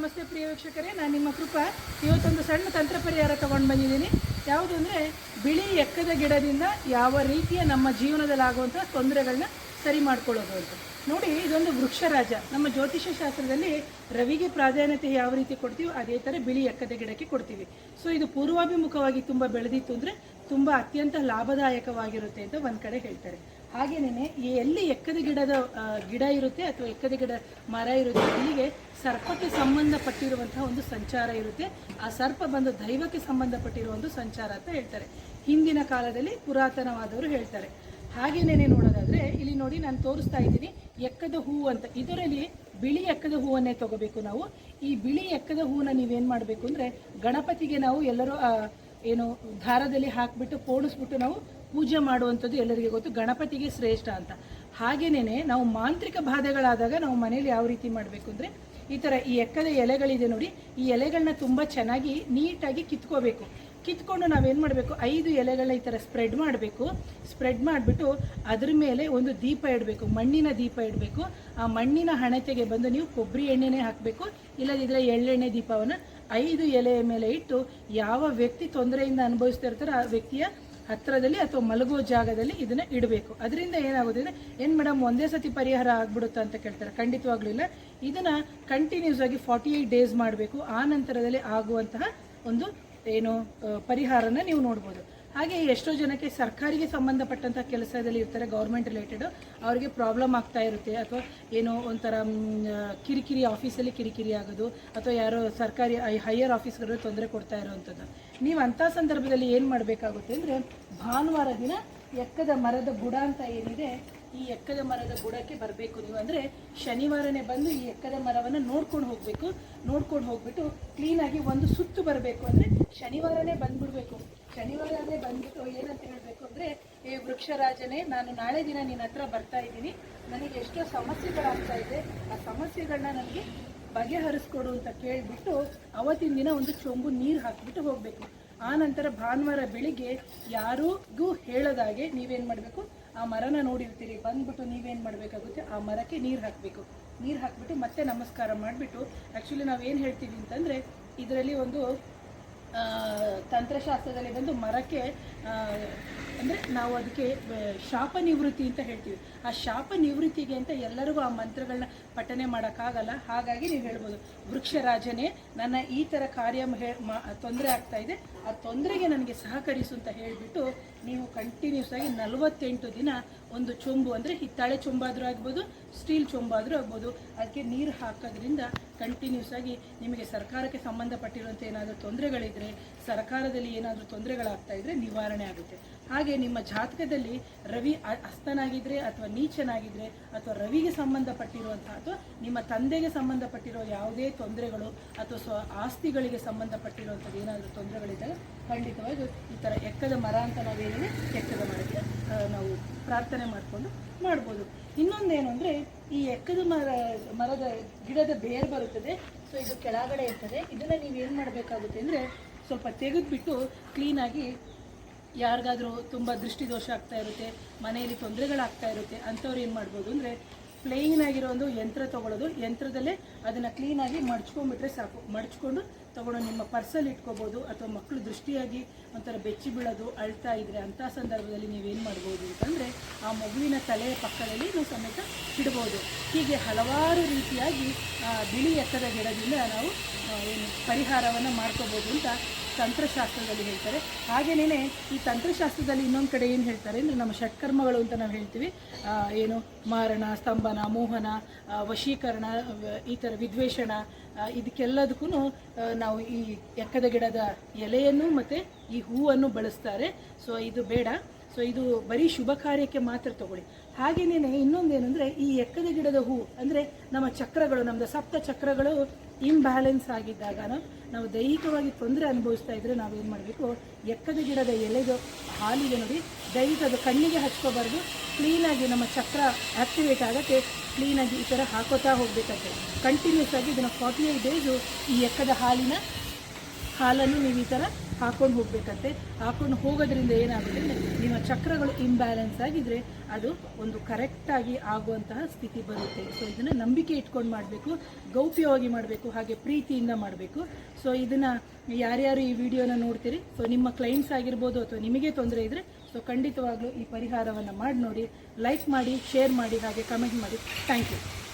ನಮಸ್ತೆ ಪ್ರಿಯ ವೀಕ್ಷಕರೇ, ನಾನು ನಿಮ್ಮ ಕೃಪಾ. ಇವತ್ತೊಂದು ಸಣ್ಣ ತಂತ್ರ ಪರಿಹಾರ ತಗೊಂಡು ಬಂದಿದ್ದೀನಿ. ಯಾವುದು ಅಂದರೆ, ಬಿಳಿ ಎಕ್ಕದ ಗಿಡದಿಂದ ಯಾವ ರೀತಿಯ ನಮ್ಮ ಜೀವನದಲ್ಲಿ ಆಗುವಂಥ ತೊಂದರೆಗಳನ್ನ ಸರಿ ಮಾಡ್ಕೊಳ್ಳೋದು ಅಂತ. ನೋಡಿ, ಇದೊಂದು ವೃಕ್ಷರಾಜ. ನಮ್ಮ ಜ್ಯೋತಿಷ್ಯ ಶಾಸ್ತ್ರದಲ್ಲಿ ರವಿಗೆ ಪ್ರಾಧಾನ್ಯತೆ ಯಾವ ರೀತಿ ಕೊಡ್ತೀವೋ, ಅದೇ ಥರ ಬಿಳಿ ಎಕ್ಕದ ಗಿಡಕ್ಕೆ ಕೊಡ್ತೀವಿ. ಸೊ ಇದು ಪೂರ್ವಾಭಿಮುಖವಾಗಿ ತುಂಬ ಬೆಳೆದಿತ್ತು ಅಂದರೆ, ತುಂಬ ಅತ್ಯಂತ ಲಾಭದಾಯಕವಾಗಿರುತ್ತೆ ಅಂತ ಒಂದು ಕಡೆ ಹೇಳ್ತಾರೆ. ಹಾಗೇನೇ ಎಲ್ಲಿ ಎಕ್ಕದ ಗಿಡದ ಗಿಡ ಇರುತ್ತೆ ಅಥವಾ ಎಕ್ಕದ ಗಿಡ ಮರ ಇರುತ್ತೆ, ಅಲ್ಲಿಗೆ ಸರ್ಪಕ್ಕೆ ಸಂಬಂಧಪಟ್ಟಿರುವಂತಹ ಒಂದು ಸಂಚಾರ ಇರುತ್ತೆ. ಆ ಸರ್ಪ ಬಂದು ದೈವಕ್ಕೆ ಸಂಬಂಧಪಟ್ಟಿರುವ ಒಂದು ಸಂಚಾರ ಅಂತ ಹೇಳ್ತಾರೆ. ಹಿಂದಿನ ಕಾಲದಲ್ಲಿ ಪುರಾತನವಾದವರು ಹೇಳ್ತಾರೆ. ಹಾಗೇನೇನೆ ನೋಡೋದಾದ್ರೆ, ಇಲ್ಲಿ ನೋಡಿ ನಾನು ತೋರಿಸ್ತಾ ಇದ್ದೀನಿ, ಎಕ್ಕದ ಹೂವು ಅಂತ. ಇದರಲ್ಲಿ ಬಿಳಿ ಎಕ್ಕದ ಹೂವನ್ನೇ ತಗೋಬೇಕು ನಾವು. ಈ ಬಿಳಿ ಎಕ್ಕದ ಹೂವನ್ನ ನೀವೇನು ಮಾಡಬೇಕು ಅಂದರೆ, ಗಣಪತಿಗೆ ನಾವು ಎಲ್ಲರೂ ಏನು ದಾರದಲ್ಲಿ ಹಾಕಿಬಿಟ್ಟು ಪೋಣಿಸ್ಬಿಟ್ಟು ನಾವು ಪೂಜೆ ಮಾಡುವಂಥದ್ದು ಎಲ್ಲರಿಗೆ ಗೊತ್ತು. ಗಣಪತಿಗೆ ಶ್ರೇಷ್ಠ ಅಂತ. ಹಾಗೇನೇ ನಾವು ಮಾಂತ್ರಿಕ ಬಾಧೆಗಳಾದಾಗ ನಾವು ಮನೇಲಿ ಯಾವ ರೀತಿ ಮಾಡಬೇಕು ಅಂದರೆ ಈ ಥರ ಈ ಎಕ್ಕದ ಎಲೆಗಳಿದೆ ನೋಡಿ, ಈ ಎಲೆಗಳನ್ನ ತುಂಬ ಚೆನ್ನಾಗಿ ನೀಟಾಗಿ ಕಿತ್ಕೋಬೇಕು. ಕಿತ್ಕೊಂಡು ನಾವೇನು ಮಾಡಬೇಕು, ಐದು ಎಲೆಗಳನ್ನ ಈ ಥರ ಸ್ಪ್ರೆಡ್ ಮಾಡಬೇಕು. ಸ್ಪ್ರೆಡ್ ಮಾಡಿಬಿಟ್ಟು ಅದ್ರ ಮೇಲೆ ಒಂದು ದೀಪ ಇಡಬೇಕು, ಮಣ್ಣಿನ ದೀಪ ಇಡಬೇಕು. ಆ ಮಣ್ಣಿನ ಹಣತೆಗೆ ಬಂದು ನೀವು ಕೊಬ್ಬರಿ ಎಣ್ಣೆನೇ ಹಾಕಬೇಕು. ಇಲ್ಲದಿದ್ದರೆ ಎಳ್ಳೆಣ್ಣೆ ದೀಪವನ್ನು ಐದು ಎಲೆಯ ಮೇಲೆ ಇಟ್ಟು ಯಾವ ವ್ಯಕ್ತಿ ತೊಂದರೆಯಿಂದ ಅನುಭವಿಸ್ತಾ ಇರ್ತಾರೋ ಆ ವ್ಯಕ್ತಿಯ ಹತ್ತಿರದಲ್ಲಿ ಅಥವಾ ಮಲಗುವ ಜಾಗದಲ್ಲಿ ಇದನ್ನ ಇಡಬೇಕು. ಅದರಿಂದ ಏನಾಗುತ್ತೆ ಅಂದರೆ, ಏನು ಮೇಡಮ್, ಒಂದೇ ಸತಿ ಪರಿಹಾರ ಆಗ್ಬಿಡುತ್ತಾ ಅಂತ ಕೇಳ್ತಾರೆ. ಖಂಡಿತವಾಗ್ಲೂ ಇಲ್ಲ. ಇದನ್ನ ಕಂಟಿನ್ಯೂಸ್ ಆಗಿ ಫಾರ್ಟಿ ಏಯ್ಟ್ ಡೇಸ್ ಮಾಡಬೇಕು. ಆ ನಂತರದಲ್ಲಿ ಆಗುವಂತಹ ಒಂದು, ಏನು ಪರಿಹಾರನ ನೀವು ನೋಡ್ಬೋದು. ಹಾಗೆ ಎಷ್ಟೋ ಜನಕ್ಕೆ ಸರ್ಕಾರಿಗೆ ಸಂಬಂಧಪಟ್ಟಂಥ ಕೆಲಸದಲ್ಲಿ ಇರ್ತಾರೆ ಗೌರ್ಮೆಂಟ್ ರಿಲೇಟೆಡ್ ಅವರಿಗೆ ಪ್ರಾಬ್ಲಮ್ ಆಗ್ತಾ ಇರುತ್ತೆ. ಅಥವಾ ಏನೋ ಒಂಥರ ಕಿರಿಕಿರಿ ಆಫೀಸಲ್ಲಿ ಕಿರಿಕಿರಿ ಆಗೋದು, ಅಥವಾ ಯಾರೋ ಸರ್ಕಾರಿ ಹೈಯರ್ ಆಫೀಸ್ಗಳು ತೊಂದರೆ ಕೊಡ್ತಾ ಇರೋವಂಥದ್ದು. ನೀವು ಅಂಥ ಸಂದರ್ಭದಲ್ಲಿ ಏನು ಮಾಡಬೇಕಾಗುತ್ತೆ ಅಂದರೆ, ಭಾನುವಾರ ದಿನ ಎಕ್ಕದ ಮರದ ಬುಡ ಅಂತ ಏನಿದೆ, ಈ ಎಕ್ಕದ ಮರದ ಬುಡಕ್ಕೆ ಬರಬೇಕು ನೀವು. ಅಂದರೆ ಶನಿವಾರನೇ ಬಂದು ಈ ಎಕ್ಕದ ಮರವನ್ನು ನೋಡ್ಕೊಂಡು ಹೋಗಬೇಕು. ನೋಡ್ಕೊಂಡು ಹೋಗ್ಬಿಟ್ಟು ಕ್ಲೀನಾಗಿ ಒಂದು ಸುತ್ತು ಬರಬೇಕು. ಅಂದರೆ ಶನಿವಾರನೇ ಬಂದ್ಬಿಡ್ಬೇಕು. ಶನಿವಾರನೇ ಬಂದ್ಬಿಟ್ಟು ಏನಂತ ಹೇಳಬೇಕು ಅಂದ್ರೆ, ಏ ವೃಕ್ಷರಾಜನೇ, ನಾನು ನಾಳೆ ದಿನ ನಿನ್ನ ಹತ್ರ ಬರ್ತಾ ಇದ್ದೀನಿ. ನನಗೆ ಎಷ್ಟೋ ಸಮಸ್ಯೆಗಳಾಗ್ತಾ ಇದೆ. ಆ ಸಮಸ್ಯೆಗಳನ್ನ ನನಗೆ ಬಗೆಹರಿಸ್ಕೊಡು ಅಂತ ಕೇಳಿಬಿಟ್ಟು ಅವತ್ತಿನ ದಿನ ಒಂದು ಚೊಂಬು ನೀರು ಹಾಕಿಬಿಟ್ಟು ಹೋಗಬೇಕು. ಆ ನಂತರ ಭಾನುವಾರ ಬೆಳಿಗ್ಗೆ ಯಾರಿಗೂ ಹೇಳದಾಗೆ ನೀವೇನ್ ಮಾಡಬೇಕು? ಆ ಮರನ ನೋಡಿರ್ತೀರಿ. ಬಂದ್ಬಿಟ್ಟು ನೀವೇನ್ ಮಾಡಬೇಕಾಗುತ್ತೆ? ಆ ಮರಕ್ಕೆ ನೀರು ಹಾಕಬೇಕು. ನೀರು ಹಾಕ್ಬಿಟ್ಟು ಮತ್ತೆ ನಮಸ್ಕಾರ ಮಾಡಿಬಿಟ್ಟು ಆ್ಯಕ್ಚುಲಿ ನಾವೇನು ಹೇಳ್ತೀವಿ ಅಂತಂದರೆ, ಇದರಲ್ಲಿ ಒಂದು ತಂತ್ರಶಾಸ್ತ್ರದಲ್ಲಿ ಬಂದು ಮರಕ್ಕೆ ಅಂದರೆ ನಾವು ಅದಕ್ಕೆ ಶಾಪ ನಿವೃತ್ತಿ ಅಂತ ಹೇಳ್ತೀವಿ. ಆ ಶಾಪ ನಿವೃತ್ತಿಗೆ ಅಂತ ಎಲ್ಲರಿಗೂ ಆ ಮಂತ್ರಗಳನ್ನ ಪಠನೆ ಮಾಡೋಕ್ಕಾಗಲ್ಲ. ಹಾಗಾಗಿ ನೀವು ಹೇಳ್ಬೋದು, ವೃಕ್ಷರಾಜನೇ, ನನ್ನ ಈ ಥರ ಕಾರ್ಯ ತೊಂದರೆ ಆಗ್ತಾ ಇದೆ. ಆ ತೊಂದರೆಗೆ ನನಗೆ ಸಹಕರಿಸು ಅಂತ ಹೇಳಿಬಿಟ್ಟು ನೀವು ಕಂಟಿನ್ಯೂಸ್ ಆಗಿ ನಲವತ್ತೆಂಟು ದಿನ ಒಂದು ಚೊಂಬು ಅಂದರೆ ಹಿತ್ತಾಳೆ ಚೊಂಬಾದರೂ ಆಗ್ಬೋದು, ಸ್ಟೀಲ್ ಚೊಂಬಾದರೂ ಆಗ್ಬೋದು. ಅದಕ್ಕೆ ನೀರು ಹಾಕೋದ್ರಿಂದ ಕಂಟಿನ್ಯೂಸ್ ಆಗಿ ನಿಮಗೆ ಸರ್ಕಾರಕ್ಕೆ ಸಂಬಂಧಪಟ್ಟಿರುವಂಥ ಏನಾದರೂ ತೊಂದರೆಗಳಿದ್ದರೆ ಸರ್ಕಾರದಲ್ಲಿ ಏನಾದರೂ ತೊಂದರೆಗಳಾಗ್ತಾ ಇದ್ದರೆ ನಿವಾರಣೆ ಆಗುತ್ತೆ. ಹಾಗೆ ನಿಮ್ಮ ಜಾತಕದಲ್ಲಿ ರವಿ ಅಸ್ತನಾಗಿದ್ರೆ ಅಥವಾ ನೀಚನಾಗಿದ್ರೆ ಅಥವಾ ರವಿಗೆ ಸಂಬಂಧಪಟ್ಟಿರುವಂತಹ ಅಥವಾ ನಿಮ್ಮ ತಂದೆಗೆ ಸಂಬಂಧಪಟ್ಟಿರೋ ಯಾವುದೇ ತೊಂದರೆಗಳು ಅಥವಾ ಸ್ವ ಆಸ್ತಿಗಳಿಗೆ ಸಂಬಂಧಪಟ್ಟಿರುವಂಥದ್ದು ಏನಾದರೂ ತೊಂದರೆಗಳಿದ್ದಾಗ ಖಂಡಿತವಾಗಿ ಈ ಥರ ಎಕ್ಕದ ಮರ ಅಂತ ನಾವೇನಿದೆ ಎಕ್ಕದ ಮರಕ್ಕೆ ನಾವು ಪ್ರಾರ್ಥನೆ ಮಾಡಿಕೊಂಡು ಮಾಡ್ಬೋದು. ಇನ್ನೊಂದೇನು ಅಂದರೆ ಈ ಎಕ್ಕದ ಮರ, ಮರದ ಗಿಡದ ಬೇರು ಬರುತ್ತದೆ. ಸೊ ಇದು ಕೆಳಗಡೆ ಇರ್ತದೆ. ಇದನ್ನು ನೀವೇನು ಮಾಡಬೇಕಾಗುತ್ತೆ ಅಂದರೆ ಸ್ವಲ್ಪ ತೆಗೆದುಬಿಟ್ಟು ಕ್ಲೀನಾಗಿ ಯಾರಿಗಾದರೂ ತುಂಬ ದೃಷ್ಟಿದೋಷ ಆಗ್ತಾ ಇರುತ್ತೆ, ಮನೆಯಲ್ಲಿ ತೊಂದರೆಗಳಾಗ್ತಾ ಇರುತ್ತೆ, ಅಂಥವ್ರು ಏನು ಮಾಡ್ಬೋದು ಅಂದರೆ ಪ್ಲೇನ್ ಆಗಿರೋ ಒಂದು ಯಂತ್ರ ತೊಗೊಳೋದು, ಯಂತ್ರದಲ್ಲೇ ಅದನ್ನು ಕ್ಲೀನಾಗಿ ಮಡ್ಚ್ಕೊಂಡ್ಬಿಟ್ರೆ ಸಾಕು. ಮಡ್ಚ್ಕೊಂಡು ತೊಗೊಂಡು ನಿಮ್ಮ ಪರ್ಸಲ್ಲಿ ಇಟ್ಕೋಬೋದು, ಅಥವಾ ಮಕ್ಕಳು ದೃಷ್ಟಿಯಾಗಿ ಒಂಥರ ಬೆಚ್ಚಿ ಬೀಳೋದು, ಅಳ್ತಾ ಇದ್ರೆ ಅಂಥ ಸಂದರ್ಭದಲ್ಲಿ ನೀವೇನು ಮಾಡ್ಬೋದು ಅಂತಂದರೆ ಆ ಮಗುವಿನ ತಲೆಯ ಪಕ್ಕದಲ್ಲಿ ನೀವು ಸಮೇತ ಇಡ್ಬೋದು. ಹೀಗೆ ಹಲವಾರು ರೀತಿಯಾಗಿ ಬಿಳಿ ಎತ್ತರ ಗಿಡದಿಂದ ನಾವು ಏನು ಪರಿಹಾರವನ್ನು ಮಾಡ್ಕೋಬೋದು ಅಂತ ತಂತ್ರಶಾಸ್ತ್ರದಲ್ಲಿ ಹೇಳ್ತಾರೆ. ಹಾಗೇನೇ ಈ ತಂತ್ರಶಾಸ್ತ್ರದಲ್ಲಿ ಇನ್ನೊಂದು ಕಡೆ ಏನು ಹೇಳ್ತಾರೆ ಅಂದರೆ ನಮ್ಮ ಷಟ್ಕರ್ಮಗಳು ಅಂತ ನಾವು ಹೇಳ್ತೀವಿ. ಏನು ಮಾರಣ, ಸ್ತಂಭನ, ಮೋಹನ ವಶೀಕರಣ ಈ ಥರ ವಿದ್ವೇಷಣ ಇದಕ್ಕೆಲ್ಲದಕ್ಕೂ ನಾವು ಈ ಎಕ್ಕದ ಗಿಡದ ಎಲೆಯನ್ನು ಮತ್ತು ಈ ಹೂವನ್ನು ಬಳಸ್ತಾರೆ. ಸೊ ಇದು ಬೇಡ. ಸೊ ಇದು ಬರೀ ಶುಭ ಕಾರ್ಯಕ್ಕೆ ಮಾತ್ರ ತಗೊಳ್ಳಿ. ಹಾಗೇನೇ ಇನ್ನೊಂದೇನೆಂದರೆ ಈ ಎಕ್ಕದ ಗಿಡದ ಹೂ, ಅಂದರೆ ನಮ್ಮ ಚಕ್ರಗಳು ನಮ್ಮದು ಸಪ್ತ ಚಕ್ರಗಳು ಇಂಬ್ಯಾಲೆನ್ಸ್ ಆಗಿದ್ದಾಗ ನಾವು- ದೈಹಿಕವಾಗಿ ತೊಂದರೆ ಅನುಭವಿಸ್ತಾ ಇದ್ರೆ ನಾವೇನು ಮಾಡಬೇಕು? ಎಕ್ಕದ ಗಿಡದ ಎಲೆದು, ಹಾಲಿಗೆ ನೋಡಿ, ದೈಹಿಕ ಅದು ಕಣ್ಣಿಗೆ ಹಚ್ಕೋಬಾರ್ದು ಕ್ಲೀನಾಗಿ ನಮ್ಮ ಚಕ್ರ ಆಕ್ಟಿವೇಟ್ ಆಗುತ್ತೆ ಕ್ಲೀನಾಗಿ ಈ ಥರ ಹಾಕೋತಾ ಹೋಗಬೇಕಂತೆ. ಕಂಟಿನ್ಯೂಸ್ ಆಗಿ ಇದನ್ನು ಫಾರ್ಟಿ ಏಟ್ ಡೇಸು ಈ ಎಕ್ಕದ ಹಾಲಿನ, ಹಾಲನ್ನು ನೀವು ಈ ಥರ ಹಾಕೊಂಡು ಹೋಗಬೇಕಂತೆ. ಹಾಕೊಂಡು ಹೋಗೋದ್ರಿಂದ ಏನಾಗುತ್ತೆ ನಿಮ್ಮ ಚಕ್ರಗಳು ಇಂಬ್ಯಾಲೆನ್ಸ್ ಆಗಿದ್ರೆ ಅದು ಒಂದು ಕರೆಕ್ಟಾಗಿ ಆಗುವಂತಹ ಸ್ಥಿತಿ ಬರುತ್ತೆ. ಸೊ ಇದನ್ನು ನಂಬಿಕೆ ಇಟ್ಕೊಂಡು ಮಾಡಬೇಕು, ಗೌಪ್ಯವಾಗಿ ಮಾಡಬೇಕು, ಹಾಗೆ ಪ್ರೀತಿಯಿಂದ ಮಾಡಬೇಕು. ಸೊ ಇದನ್ನು ಯಾರ್ಯಾರು ಈ ವಿಡಿಯೋನ ನೋಡ್ತೀರಿ ಸೊ ನಿಮ್ಮ ಕ್ಲೈಂಟ್ಸ್ ಆಗಿರ್ಬೋದು ಅಥವಾ ನಿಮಗೆ ತೊಂದರೆ ಇದ್ದರೆ ಸೊ ಖಂಡಿತವಾಗ್ಲೂ ಈ ಪರಿಹಾರವನ್ನು ಮಾಡಿ ನೋಡಿ ಲೈಕ್ ಮಾಡಿ ಶೇರ್ ಮಾಡಿ, ಹಾಗೆ ಕಮೆಂಟ್ ಮಾಡಿ. Thank you